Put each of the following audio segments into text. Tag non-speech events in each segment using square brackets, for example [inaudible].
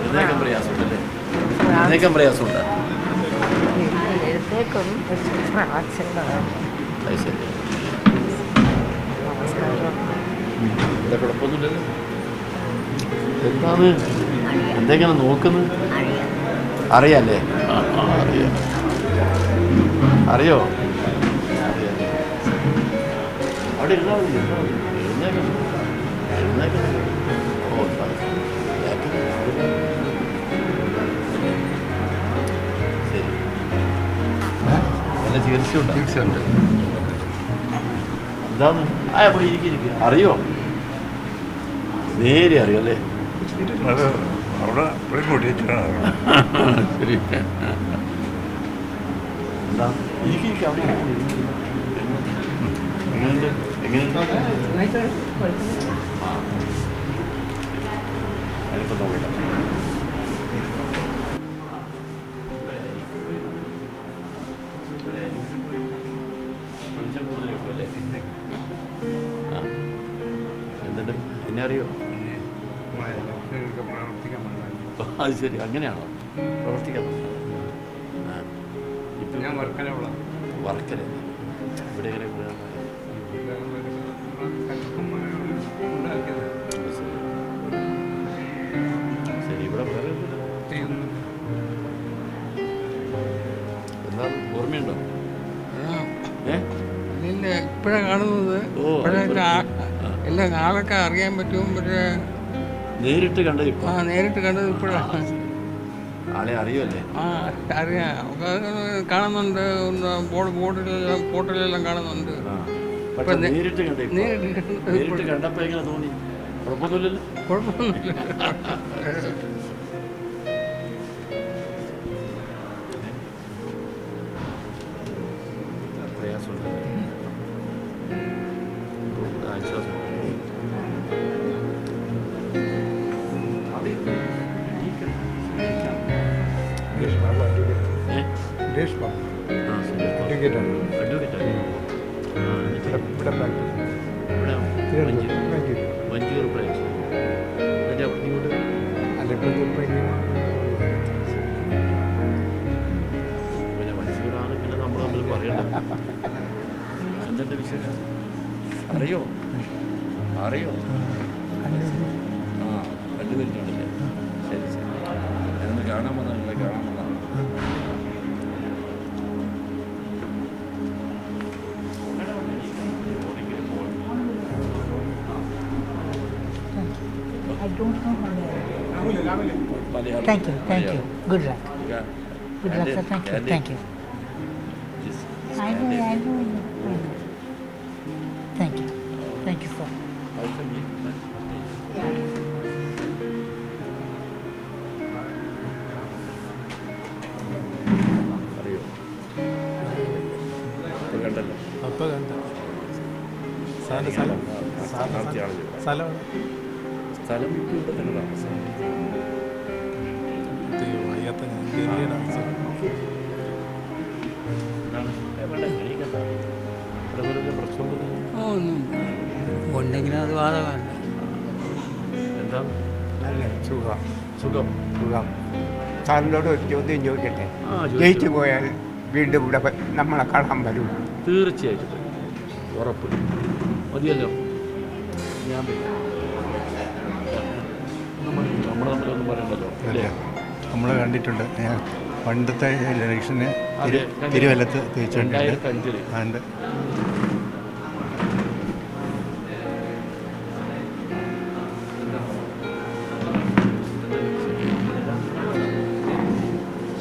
എഴുന്നേക്കാൻ പ്രയാസമുണ്ടല്ലേ? എഴുന്നേക്കാൻ പ്രയാസമുണ്ട്? എഴുത്തേക്കും ആക്സിഡന്റ് അത് ശരി. നമസ്കാരം. ഇവിടെ കുഴപ്പമൊന്നുമില്ലല്ലോ. എന്താണ്? എന്തെങ്ങനെ നോക്കുന്നത് അറിയാല്ലേ? അറിയാം. അറിയോ? അറിയാം. അവിടെ ഇരുന്നാൽ മതി ഇരുന്നാൽ മതി. എഴുന്നേക്കണം ചികിത്സയുണ്ട്? ചികിത്സയുണ്ട്. എന്താണ്? ആ പോയി ഇരിക്കുക അറിയോ? നേരെ അറിയോ അല്ലേ? അവിടെ ശരി എന്താ അവിടെ ഇരിക്ക്. എങ്ങനെയുണ്ട്? എങ്ങനെയുണ്ട്? ആ. എന്നിട്ട് എന്നെ അറിയോ? അത് ശരി അങ്ങനെയാണോ? പ്രവർത്തിക്കാൻ? ഞാൻ ഇവിടെ എങ്ങനെ ആളൊക്കെ അറിയാൻ പറ്റും പക്ഷേ നേരിട്ട് കണ്ടത് ആ നേരിട്ട് കണ്ടത് ഇപ്പോഴാണ് ആളെ അറിയുമല്ലേ ആ അറിയാം. കാണുന്നുണ്ട് ബോർഡ് ബോർഡിലെല്ലാം ഫോട്ടോയിലെല്ലാം കാണുന്നുണ്ട്. നേരിട്ട് നേരിട്ട് കണ്ടത് കണ്ടപ്പോ എങ്ങനെ തോന്നി? കുഴപ്പമൊന്നുമില്ലല്ലോ. കുഴപ്പമൊന്നുമില്ല. പ്രയാസമുണ്ട്. ആശ്വാസം. തിരുവനന്തപുരം മഞ്ചൂർ ബാംഗ്ലൂർ മഞ്ചൂർ പ്രദേശം എന്നിട്ട് അവിടെ ഇങ്ങോട്ട് അല്ല പിന്നെ പിന്നെ നമ്മൾ തമ്മിൽ പറയണ്ട? എന്തിന്റെ വിശേഷം? അറിയോ? അറിയോ? Don't know how they are. Thank you, thank you. Good luck. Good luck, sir. Thank you, thank you. I know. I know, Thank you, thank you, sir. കണ്ടല്ലോ അപ്പോൾ കണ്ട സാറിന്റെ സ്ഥലം ആണല്ലോ സ്ഥലമാണ് സ്ഥലം ഇവിടെ തന്നെ താമസം ഉണ്ടെങ്കിൽ അത് എന്താ? നല്ല സുഖം. സുഖം സുഖം. സാറിനോട് ഒരു ചോദ്യം ചോദിക്കട്ടെ? ജയിച്ചു പോയാൽ വീണ്ടും ഇവിടെ നമ്മളെ കാണാൻ വരും. തീർച്ചയായിട്ടും. ഉറപ്പ്. മതിയല്ലോ. ഞാൻ. നമ്മൾ നമ്മൾ തമ്മിലൊന്നും പറയണ്ടല്ലോ അല്ലേ? നമ്മൾ കണ്ടിട്ടുണ്ട്. ഞാൻ പണ്ടത്തെ ഇലക്ഷന് തിരുവല്ലത്ത് അഞ്ചിൽ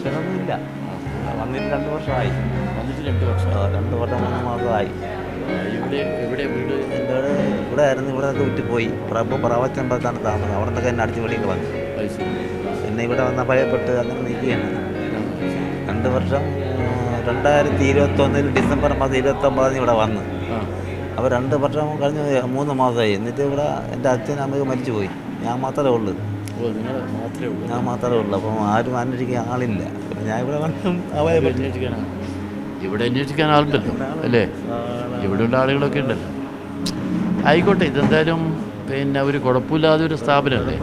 അതുകൊണ്ട് വന്നിട്ട് രണ്ട് വർഷമായി. വന്നിട്ട് രണ്ട് വർഷം. രണ്ട് വർഷം മൂന്ന് മാസമായി ഇവിടെ എവിടെ വീട് എന്റെ ഇവിടെ ആയിരുന്നു ഇവിടെ നിന്ന് വിറ്റ് പോയി. പ്രഭു പ്രവചനത്താണ് താമസം. അവിടെ നിന്നൊക്കെ എന്നെ അടിച്ചു വെളിയിൽ വന്നു പിന്നെ ഇവിടെ വന്ന ഭയപ്പെട്ട് അങ്ങനെ നിൽക്കുകയാണ്. രണ്ട് വർഷം രണ്ടായിരത്തി ഇരുപത്തൊന്നിൽ ഡിസംബർ മാസം ഇരുപത്തൊമ്പതിന് ഇവിടെ വന്ന്. അപ്പോൾ രണ്ട് വർഷം കഴിഞ്ഞ് മൂന്ന് മാസമായി. എന്നിട്ട് ഇവിടെ എന്റെ അച്ഛൻ അമ്മയ്ക്ക് മരിച്ചുപോയി ഞാൻ മാത്രമേ ഉള്ളൂ. ഞാൻ മാത്രമേ ഉള്ളൂ. അപ്പം ആരും അന്വേഷിക്കാൻ ആളില്ല. ഞാൻ ഇവിടെ വന്ന് അവയെ അന്വേഷിക്കാനാണ് ഇവിടെ അന്വേഷിക്കാൻ ആളുണ്ടല്ലോ അല്ലേ? ഇവിടെ ഉള്ള ആളുകളൊക്കെ ഉണ്ടല്ലോ. ആയിക്കോട്ടെ ഇതെന്തായാലും പിന്നെ ഒരു കുഴപ്പമില്ലാതെ ഒരു സ്ഥാപനമല്ലേ?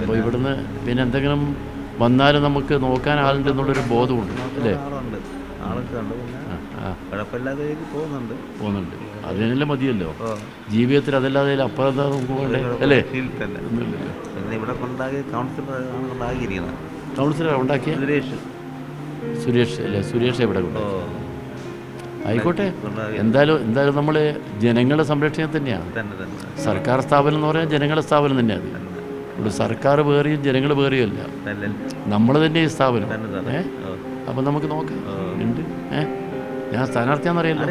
അപ്പോൾ ഇവിടുന്ന് പിന്നെ എന്തെങ്കിലും വന്നാലും നമുക്ക് നോക്കാൻ ആളുണ്ട് എന്നുള്ളൊരു ബോധമുണ്ട് അല്ലേ? പോകുന്നുണ്ട് പോകുന്നുണ്ട്. അതിനെല്ലാം മതിയല്ലോ. ജീവിതത്തിൽ അതല്ലാതെ അപ്പുറം അല്ലേ? ഇവിടെ കൗൺസിലർ ഉണ്ടാക്കിയ? സുരേഷ് അല്ലേ സുരേഷ് എവിടെ കൊണ്ടു ആയിക്കോട്ടെ. എന്തായാലും എന്തായാലും നമ്മൾ ജനങ്ങളെ സംരക്ഷണം തന്നെയാണ്. തന്നെ തന്നെ. സർക്കാർ സ്ഥാപനം എന്ന് പറഞ്ഞാൽ ജനങ്ങളുടെ സ്ഥാപനം തന്നെയാണ് ഇവിടെ സർക്കാർ വേറെയും ജനങ്ങൾ വേറെയും അല്ല. നമ്മൾ തന്നെ. ഈ സ്ഥാപനം. ഏ? അപ്പൊ നമുക്ക് നോക്കാം. ഉണ്ട്. ഏ? ഞാൻ സ്ഥാനാർത്ഥിയാണെന്നറിയാലോ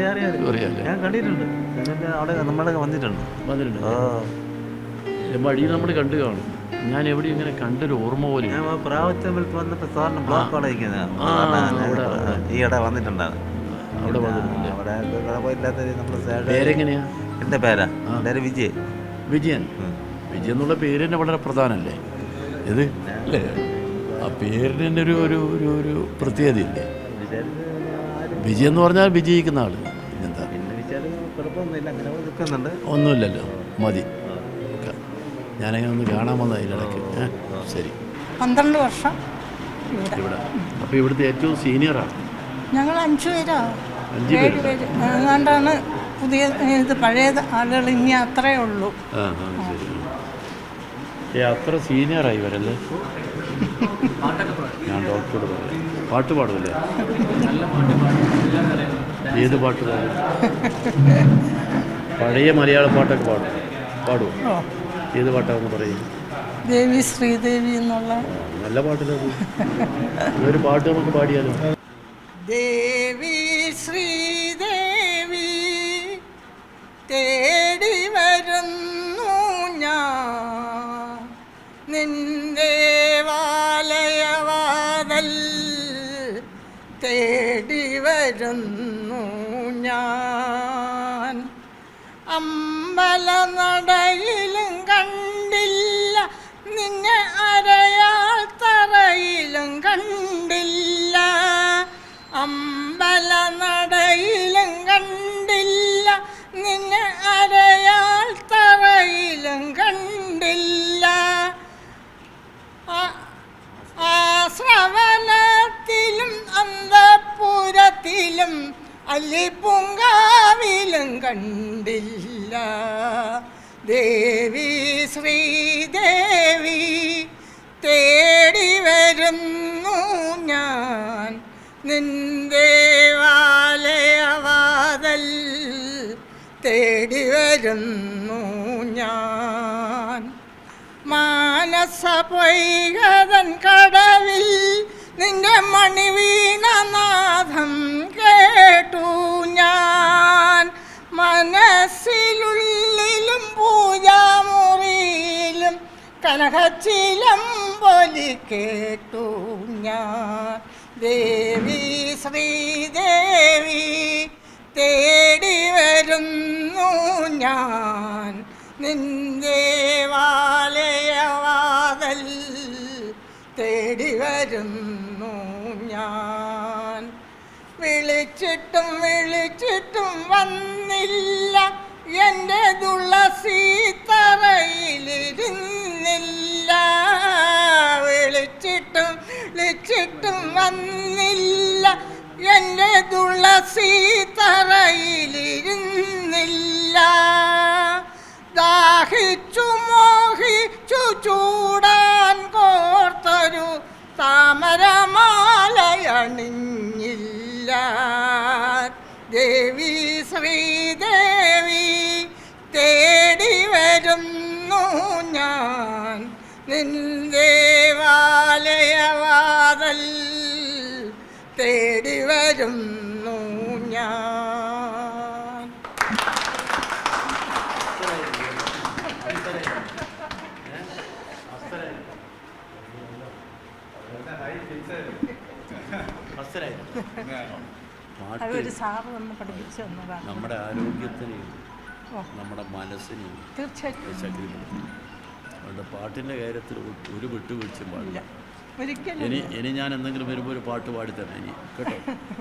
അറിയാം വന്നിട്ടുണ്ട്. വന്നിട്ടുണ്ട്. വഴിയിൽ നമ്മൾ കണ്ടു കാണും. ഞാൻ എവിടെ ഇങ്ങനെ കണ്ടൊരു ഓർമ്മ പോലെ അവിടെ. ഈയിടെ വന്നിട്ടുണ്ട്. പേരെങ്ങനെയാ? എന്റെ പേരാ. വിജയ്. വിജയൻ. വിജയൻ എന്നുള്ള പേര് തന്നെ വളരെ പ്രധാനമല്ലേ? ഇത്? അല്ലേ? ആ പേരിന് തന്നെ ഒരു ഒരു ഒരു ഒരു പ്രത്യേകതയില്ലേ? വിജയൻ എന്ന് പറഞ്ഞാൽ വിജയിക്കുന്ന ആൾ. എന്താ ഒന്നുമില്ലല്ലോ. മതി. ഞാനങ്ങനെ ഒന്ന് കാണാൻ വന്ന അതിലിടയ്ക്ക് ഏ ശരി. പന്ത്രണ്ട് വർഷം ഇവിടെ. അപ്പോൾ ഇവിടുത്തെ ഏറ്റവും സീനിയറാണ് ഞങ്ങൾ അഞ്ചു പേരാ. അഞ്ച് ഏഴ് പേരുണ്ടോ? പേര്. അതുകൊണ്ടാണ് പുതിയ ഇത് പഴയ ആളുകൾ ഇനി അത്രേ ഉള്ളൂ. ആ ആ ശരി. ഏ അത്ര സീനിയറായി വരല്ലേ ഞാൻ ഡോക്ടറോട് പറയാം. പാട്ട് പാടുമല്ലേ ഏത് പാട്ട് പാടും? പഴയ മലയാള പാട്ടൊക്കെ പാടും. പാടുമോ ഓ. ഏത് പാട്ടാന്ന് പറയും. ദേവി ശ്രീദേവി എന്നുള്ള നല്ല പാട്ടിലത് ഒരു പാട്ട് നമുക്ക് പാടിയാലോ? ദേവി ശ്രീദേവി തേടി വരുന്നു ഞാൻ. നിന്റെ വാലയവാതൽ തേടി വരുന്നു ഞാൻ. അമ്പല കണ്ടില്ല അല്ലിപ്പൂങ്കാവിലും കണ്ടില്ല. ദേവി ശ്രീദേവി തേടി വരുന്നു ഞാൻ. നിന്ദേവാലയവാതൽ തേടി വരുന്നു ഞാൻ. മാനസ പൊയ്കതൻ കടവിൽ നിന്റെ മണിവീണനാഥം കേട്ടു ഞാൻ. മനസ്സിലുള്ളിലും പൂജാമുറിയിലും കനകച്ചിലം പൊലി കേട്ടു ഞാൻ. ദേവി ശ്രീദേവി തേടി വരുന്നു ഞാൻ. നിന്റെ വാലയവാതൽ തേടി വരുന്നു ഞാൻ. വിളിച്ചിട്ടും വിളിച്ചിട്ടും വന്നില്ല. എന്റെ തുളസി തറയിലിരുന്നില്ല വിളിച്ചിട്ടും വിളിച്ചിട്ടും വന്നില്ല. എന്റെ തുളസി തറയിലിരുന്നില്ല ദാഹിച്ചു മോഹിച്ചു കോർത്തൊരു താമരമാലയണിഞ്ഞില്ല ദേവി ശ്രീദേവി തേടി വരുന്നു ഞാൻ. നിന്ദേവാലയവാതൽ തേടി വരുന്നു ഞാൻ പാട്ട് അതൊരു സാറ് വന്ന് പഠിപ്പിച്ചു തന്നതാണ് നമ്മുടെ ആരോഗ്യത്തിനെയും നമ്മുടെ മനസ്സിനെയും തീർച്ചയായിട്ടും. ശക്തിപ്പെടുത്തും. അതുകൊണ്ട് പാട്ടിന്റെ കാര്യത്തിൽ ഒരു വിട്ടുവീഴ്ചയും പാടില്ല. ഇനി ഇനി ഞാൻ എന്തെങ്കിലും വരുമ്പോൾ ഒരു പാട്ട് പാടിത്തരണം ഇനി. കേട്ടോ? [laughs]